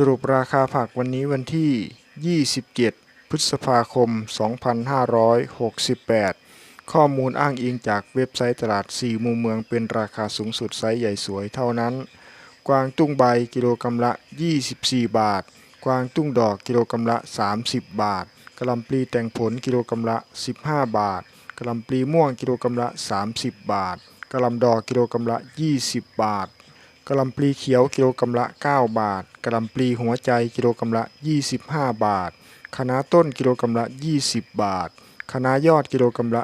สรุปราคาผักวันนี้วันที่ 27 พฤษภาคม 2568 ข้อมูลอ้างอิงจากเว็บไซต์ตลาด 4 มุมเมืองเป็นราคาสูงสุดไซส์ใหญ่สวยเท่านั้น กวางตุ้งใบกิโลกรัมละ 24 บาท กวางตุ้งดอกกิโลกรัมละ 30 บาทกระลำปลีแต่งผลกิโลกรัมละ 15 บาทกระลำปลีม่วงกิโลกรัมละ 30 บาทกระลำดอกกิโลกรัมละ 20 บาท กะหล่ำปลีเขียวกิโลกรัมละ 9 บาทกะหล่ำปลีหัวใจกิโลกรัมละ 25 บาทคะน้าต้นกิโลกรัมละ 20 บาทคะน้ายอดกิโลกรัมละ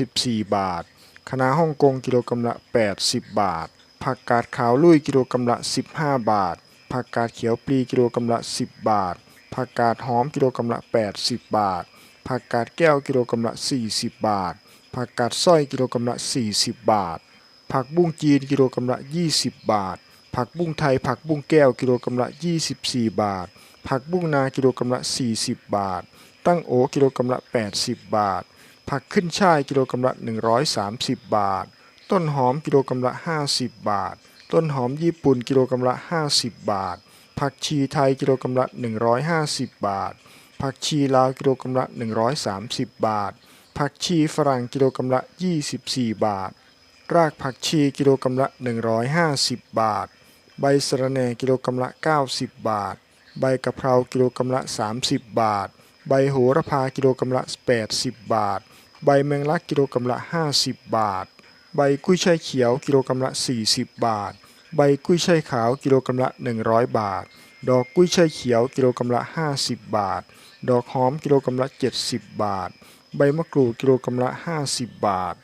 34 บาทคะน้าฮ่องกงกิโลกรัมละ 80 บาท ผักกาดขาวลุยกิโลกรัมละ 15 บาท ผักกาดเขียวปลีกิโลกรัมละ 10 บาท ผักกาดหอมกิโลกรัมละ 80 บาท ผักกาดแก้วกิโลกรัมละ 40 บาท ผักกาดสร้อยกิโลกรัมละ 40 บาท ผักบุ้งจีนกิโลกรัมละ 20 บาท ผักบุ้งไทย ผักบุ้งแก้วกิโลกรัมละ 24 บาท ผักบุ้งนากิโลกรัมละ 40 บาท ตั้งโอกิโลกรัมละ 80 บาท ผักขึ้นช่ายกิโลกรัมละ 130 บาท ต้นหอมกิโลกรัมละ 50 บาท ต้นหอมญี่ปุ่นกิโลกรัมละ 50 บาท ผักชีไทยกิโลกรัมละ 150 บาท ผักชีลาวกิโลกรัมละ 130 บาท ผักชีฝรั่งกิโลกรัมละ 24 บาท รากผักชีกิโลกรัมละ 150 บาท ใบสะระแหน่กิโลกรัมละ 90 บาท ใบกะเพรากิโลกรัมละ 30 บาท ใบโหระพากิโลกรัมละ 80 บาท ใบแมงลักกิโลกรัมละ 50 บาท ใบกุ้ยช่ายเขียวกิโลกรัมละ 40 บาท ใบกุ้ยช่ายขาวกิโลกรัมละ 100 บาท ดอกกุ้ยช่ายเขียวกิโลกรัมละ 50 บาท ดอกหอมกิโลกรัมละ 70 บาท ใบมะกรูดกิโลกรัมละ 50 บาท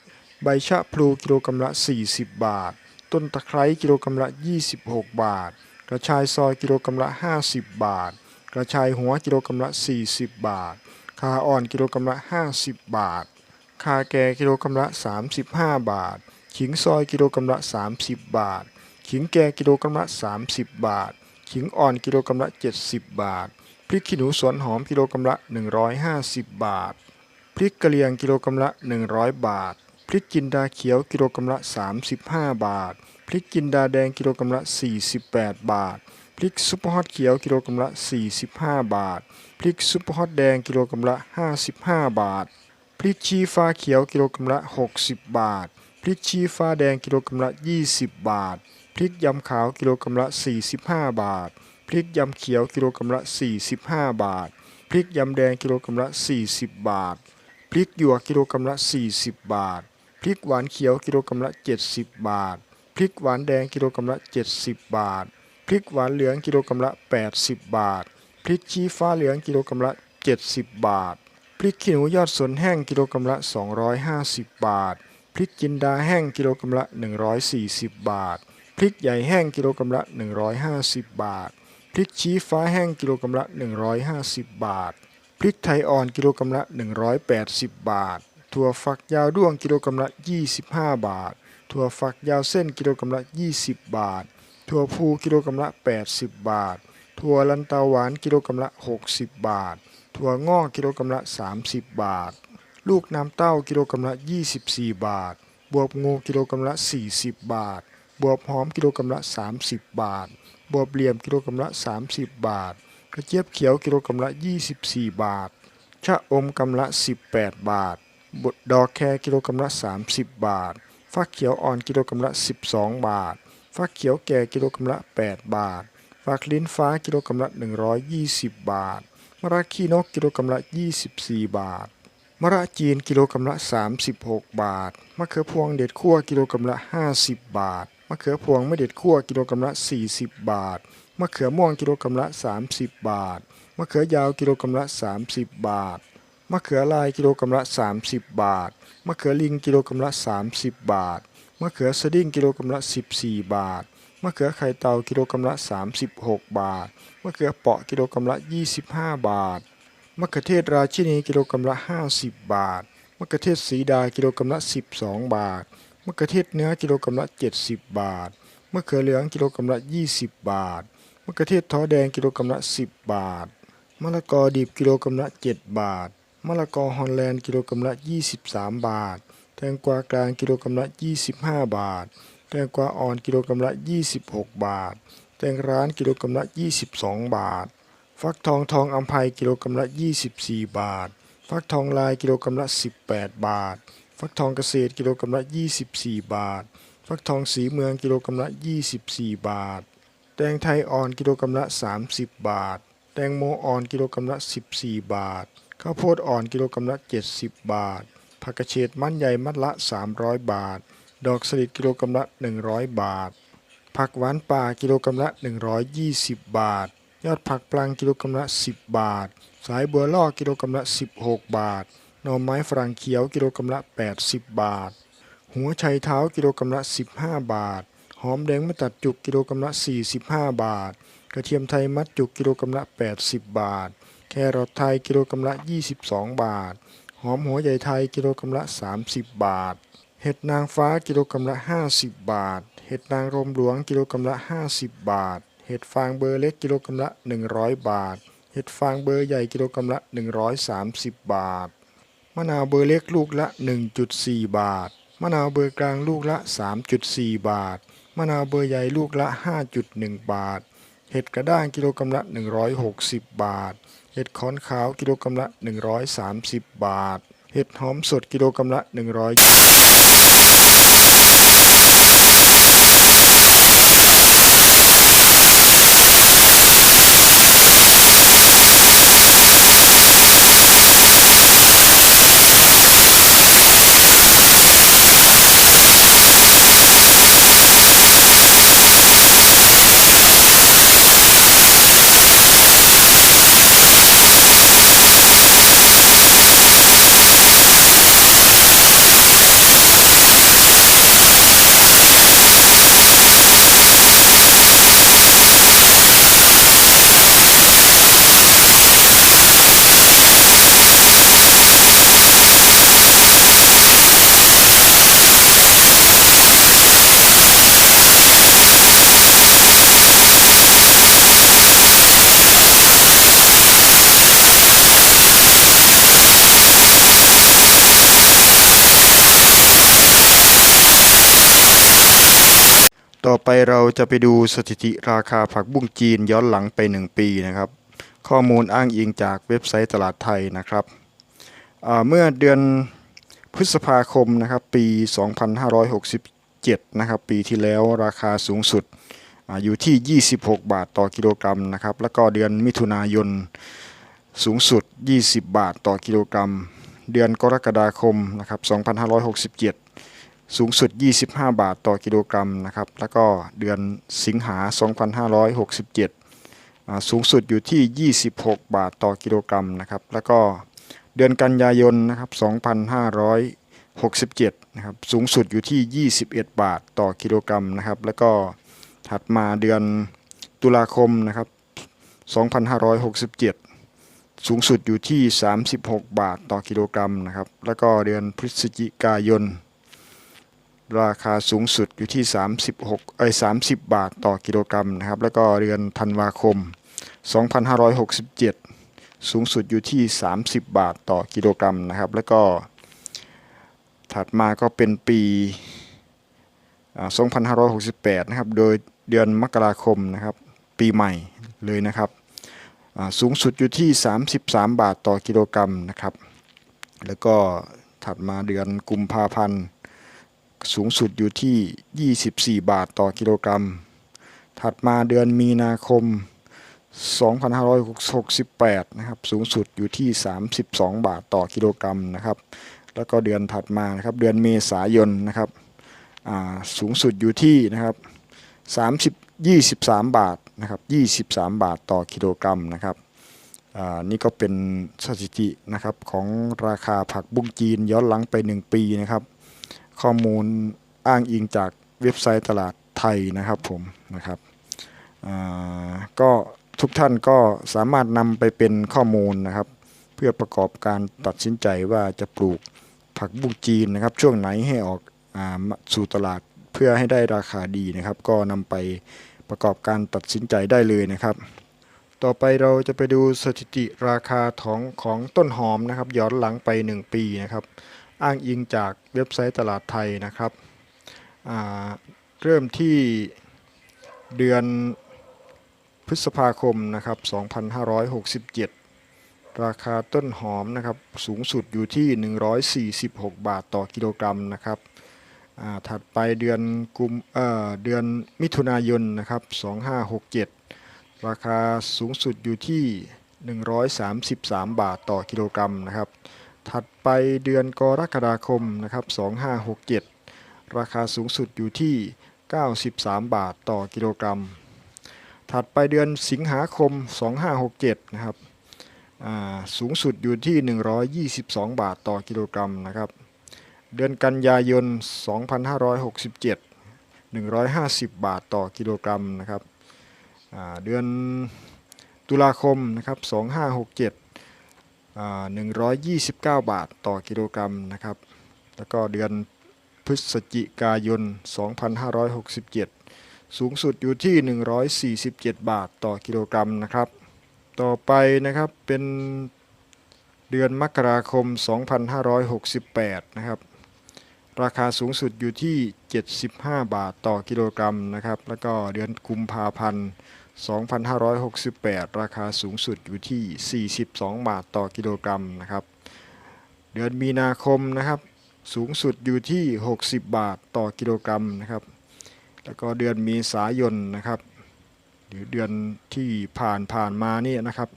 ใบชะพลูกิโลกรัมละ 40 บาท ต้นตะไคร้กิโลกรัมละ 26 บาท กระชายซอยกิโลกรัมละ 50 บาท กระชายหัวกิโลกรัมละ 40 บาทคาอ่อนกิโลกรัมละ 50 บาทคาแก่กิโลกรัมละ 35 บาท ขิงซอยกิโลกรัมละ 30 บาท ขิงแก่กิโลกรัมละ 30 บาท ขิงอ่อนกิโลกรัมละ 70 บาท พริกขี้หนูสวนหอมกิโลกรัมละ 150 บาท พริกกะเหรี่ยงกิโลกรัมละ 100 บาท พริกจินดาเขียวกิโลกรัมละ 35 บาท พริกจินดาแดงกิโลกรัมละ 48 บาท พริกซุปเปอร์ฮอตเขียวกิโลกรัมละ 45 บาท พริกซุปเปอร์ฮอตแดงกิโลกรัมละ 55 บาท พริกชี้ฟ้าเขียวกิโลกรัมละ 60 บาท พริกชี้ฟ้าแดงกิโลกรัมละ 20 บาท พริกยำขาวกิโลกรัมละ 45 บาท พริกยำเขียวกิโลกรัมละ 45 บาท พริกยำแดงกิโลกรัมละ 40 บาท พริกหยวกกิโลกรัมละ 40 บาท ริกหวานเขียวกิโลกรัมละ 70 บาท พริกหวานแดงกิโลกรัมละ 70 บาท พริกหวานเหลืองกิโลกรัมละ 80 บาท พริกชี้ฟ้าเหลืองกิโลกรัมละ 70 บาท พริกขี้หนูยอดสนแห้งกิโลกรัมละ 250 บาท พริกจินดาแห้งกิโลกรัมละ 140 บาท พริกใหญ่แห้งกิโลกรัมละ 150 บาท พริกชี้ฟ้าแห้งกิโลกรัมละ 150 บาท พริกไทยอ่อนกิโลกรัมละ 180 บาท ถั่วฝักยาวด้วงกิโลกรัมละ 25 บาท ถั่วฝักยาวเส้นกิโลกรัมละ 20 บาท ถั่วพูกิโลกรัมละ 80 บาท ถั่วลันเตาหวานกิโลกรัมละ 60 บาท ถั่วงอกกิโลกรัมละ 30 บาท ลูกน้ำเต้ากิโลกรัมละ 24 บาท บวบงูกิโลกรัมละ 40 บาท บวบหอมกิโลกรัมละ 30 บาท บวบเหลี่ยมกิโลกรัมละ 30 บาท กระเจี๊ยบเขียวกิโลกรัมละ 24 บาทชะอมกำละ 18 บาท บดดอกแครกิโลกรัมละ 30 บาท ฟักเขียวอ่อนกิโลกรัมละ 12 บาท ฟักเขียวแก่กิโลกรัมละ 8 บาท ฟักลิ้นฟ้ากิโลกรัมละ 120 บาท มะระขี้นกกิโลกรัมละ 24 บาท มะระจีนกิโลกรัมละ 36 บาท มะเขือพวงเด็ดคั่วกิโลกรัมละ 50 บาท มะเขือพวงไม่เด็ดคั่วกิโลกรัมละ 40 บาท มะเขือม่วงกิโลกรัมละ 30 บาท มะเขือยาวกิโลกรัมละ 30 บาท มะเขือลายกิโลกรัมละ 30 บาท มะเขือลิงกิโลกรัมละ 30 บาท มะเขือสดิ้งกิโลกรัมละ 14 บาท มะเขือไข่เต่ากิโลกรัมละ 36 บาท มะเขือเปาะกิโลกรัมละ 25 บาท มะเขือเทศราชินีกิโลกรัมละ 50 บาท มะเขือเทศสีดากิโลกรัมละ 12 บาท มะเขือเทศเนื้อกิโลกรัมละ 70 บาท มะเขือเหลืองกิโลกรัมละ 20 บาท มะเขือเทศท้อแดงกิโลกรัมละ 10 บาท มะละกอดิบกิโลกรัมละ 7 บาท มะละกอฮอลแลนด์กิโลกรัมละ 23 บาท แตงกวากลางกิโลกรัมละ 25 บาท แตงกวาอ่อนกิโลกรัมละ 26 บาทแแตงร้านกิโลกรัมละ 22 บาท ฟักทองทองอัมภัยกิโลกรัมละ 24 บาท ฟักทองลายกิโลกรัมละ 18 บาท ฟักทองเกษตรกิโลกรัมละ 24 บาท ฟักทองสีเมืองกิโลกรัมละ 24 บาท แตงไทยอ่อนกิโลกรัมละ 30 บาท แตงโมอ่อนกิโลกรัมละ 14 บาท ข้าวโพดอ่อนกิโลกรัมละ70 บาท ผักกระเฉดมัดใหญ่มัดละ 300 บาท ดอกสลิดกิโลกรัมละ 100 บาท ผักหวานป่ากิโลกรัมละ 120 บาท ยอดผักปลังกิโลกรัมละ 10 บาท สายบัวล่อกิโลกรัมละ 16 บาทหน่อไม้ฝรั่งเขียวกิโลกรัมละ 80 บาท หัวไชเท้ากิโลกรัมละ 15 บาท หอมแดงมะตัดจุกกิโลกรัมละ 45 บาท กระเทียมไทยมัดจุกกิโลกรัมละ 80 บาท รอทไทยกิโลกรัมละ 22 บาท หอมหัวใหญ่ไทยกิโลกรัมละ 30 บาท เห็ดนางฟ้ากิโลกรัมละ 50 บาท เห็ดนางรมหลวงกิโลกรัมละ 50 บาท เห็ดฟางเบอร์เล็กกิโลกรัมละ 100 บาท เห็ดฟางเบอร์ใหญ่กิโลกรัมละ 130 บาท มะนาวเบอร์เล็กลูกละ 1.4 บาท มะนาวเบอร์กลางลูกละ 3.4 บาท มะนาวเบอร์ใหญ่ลูกละ 5.1 บาท ห็ดกระด้างกิโลกรัมละ 160 บาท เห็ดค้อนขาวกิโลกรัมละ 130 บาท เห็ดหอมสดกิโลกรัมละ 100 ต่อไปเราจะไปดูสถิติราคาผักบุ้งจีนย้อนหลังไป 1 ปีนะครับ ข้อมูลอ้างอิงจากเว็บไซต์ตลาดไทยนะครับ เมื่อเดือนพฤษภาคมนะครับปี 2567 นะครับ ปีที่แล้วราคาสูงสุดออยู่ที่ 26 บาทต่อกิโลกรัมนะครับ แล้วก็เดือนมิถุนายนสูงสุด 20 บาทต่อกิโลกรัม เดือนกรกฎาคมนะครับ 2567 สูงสุด 25 บาทต่อกิโลกรัมนะครับ แล้วก็เดือนสิงหา 2567 สูงสุดอยู่ที่ 26 บาทต่อกิโลกรัมนะครับ แล้วก็เดือนกันยายนนะครับ 2567 นะครับ สูงสุดอยู่ที่ 21 บาทต่อกิโลกรัมนะครับ แล้วก็ถัดมาเดือนตุลาคมนะครับ 2567 สูงสุดอยู่ที่ 36 บาทต่อกิโลกรัมนะครับ แล้วก็เดือนพฤศจิกายน ราคาสูงสุดอยู่ที่ 36เอ้ย30 บาทต่อกิโลกรัมนะครับ แล้วก็เดือนธันวาคม 2567 สูงสุดอยู่ที่ 30 บาทต่อกิโลกรัมนะครับ แล้วก็ถัดมาก็เป็นปีอ่า2568 นะครับ โดยเดือนมกราคมนะครับ ปีใหม่เลยนะครับ สูงสุดอยู่ที่ 33 บาทต่อกิโลกรัมนะครับ แล้วก็ถัดมาเดือนกุมภาพันธ์ สูงสุดอยู่ที่ 24 บาทต่อกิโลกรัม ถัดมาเดือนมีนาคม 2568 นะครับ สูงสุดอยู่ที่ 32 บาทต่อกิโลกรัมนะครับ แล้วก็เดือนถัดมานะครับ เดือนเมษายนนะครับ สูงสุดอยู่ที่นะครับ 30 23 บาทนะครับ 23 บาทต่อกิโลกรัมนะครับอ่านี่ก็เป็นสถิตินะครับของราคาผักบุ้งจีนย้อนหลังไป 1 ปีนะครับ ข้อมูลอ้างอิงจากเว็บไซต์ตลาดไทยนะครับผมนะครับก็ทุกท่านก็สามารถนำไปเป็นข้อมูลนะครับ เพื่อประกอบการตัดสินใจว่าจะปลูกผักบุ้งจีนนะครับ ช่วงไหนให้ออกอสู่ตลาดเพื่อให้ได้ราคาดีนะครับ ก็นำไปประกอบการตัดสินใจได้เลยนะครับ ต่อไปเราจะไปดูสถิติราคาของของต้นหอมนะครับ ย้อนหลังไป 1 ปีนะครับ อ้างอิงจากเว็บไซต์ตลาดไทยนะครับ เริ่มที่เดือนพฤษภาคมนะครับ 2567 ราคาต้นหอมนะครับสูงสุดอยู่ที่ 146 บาทต่อกิโลกรัมนะครับถัดไปเดือนกุมเอ่อเดือนมิถุนายนนะครับ 2567 ราคาสูงสุดอยู่ที่ 133 บาทต่อกิโลกรัมนะครับ ถัดไปเดือนกรกฎาคมนะครับ2567 ราคาสูงสุดอยู่ที่ 93 บาทต่อกิโลกรัม ถัดไปเดือนสิงหาคม 2567 นะครับสูงสุดอยู่ที่ 122 บาทต่อกิโลกรัมนะครับ เดือนกันยายน 2567 150 บาทต่อกิโลกรัมนะครับเดือนตุลาคมนะครับ 2567 129 บาทต่อกิโลกรัมนะครับ แล้วก็เดือนพฤศจิกายน 2567 สูงสุดอยู่ที่ 147 บาทต่อกิโลกรัมนะครับ ต่อไปนะครับเป็นเดือนมกราคม 2568 นะครับ ราคาสูงสุดอยู่ที่ 75 บาทต่อกิโลกรัมนะครับ แล้วก็เดือนกุมภาพันธ์ 2568 ราคาสูงสุดอยู่ที่ 42 บาทต่อกิโลกรัมนะครับ เดือนมีนาคมนะครับ สูงสุดอยู่ที่ 60 บาทต่อกิโลกรัมนะครับ แล้วก็เดือนเมษายนนะครับ หรือเดือนที่ผ่านผ่านมานี่นะครับ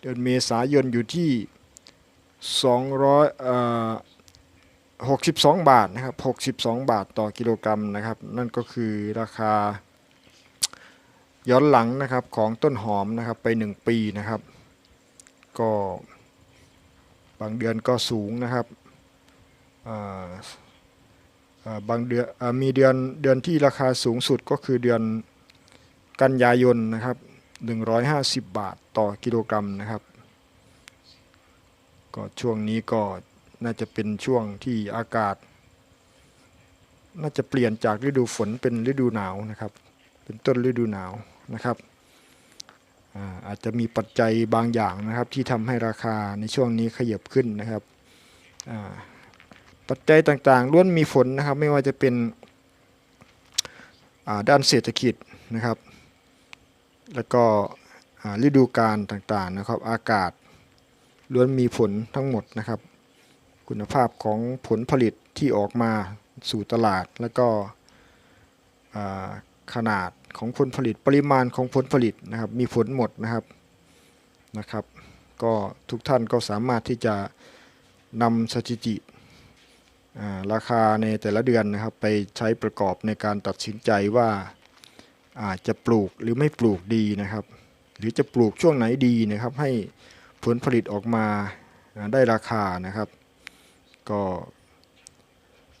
เดือนเมษายนอยู่ที่ 200เอ่อ62 บาทนะครับ 62 บาทต่อกิโลกรัมนะครับ นั่นก็คือราคา ย้อนหลังนะครับของต้นหอมนะครับไป 1 ปีนะครับ ก็บางเดือนก็สูงนะครับบางเดือนมีเดือนเดือนที่ราคาสูงสุดก็คือเดือนกันยายนนะครับ 150 บาทต่อกิโลกรัมนะครับ ก็ช่วงนี้ก็น่าจะเป็นช่วงที่อากาศ น่าจะเปลี่ยนจากฤดูฝนเป็นฤดูหนาวนะครับ เป็นต้นฤดูหนาว นะครับอาจจะมีปัจจัยบางอย่างนะครับที่ทำให้ราคาในช่วงนี้ขยับขึ้นนะครับปัจจัยต่างๆล้วนมีผลนะครับไม่ว่าจะเป็นด้านเศรษฐกิจนะครับ แล้วก็ฤดูกาลต่างๆนะครับ อากาศล้วนมีผลทั้งหมดนะครับ คุณภาพของผลผลิตที่ออกมาสู่ตลาด แล้วก็ขนาด ของผลผลิต ปริมาณของผลผลิตนะครับ มีผลหมดนะครับนะครับ ก็ทุกท่านก็สามารถที่จะนำสถิติราคาในแต่ละเดือนนะครับ ไปใช้ประกอบในการตัดสินใจว่าอาจจะปลูกหรือไม่ปลูกดีนะครับ หรือจะปลูกช่วงไหนดีนะครับ ให้ผลผลิตออกมาได้ราคานะครับ ก็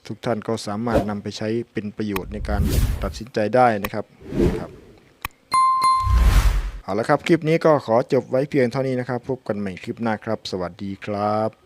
ทุกท่านก็สามารถนำไปใช้เป็นประโยชน์ในการตัดสินใจได้นะครับครับเอาละครับ คลิปนี้ก็ขอจบไว้เพียงเท่านี้นะครับ พบกันใหม่คลิปหน้าครับ สวัสดีครับ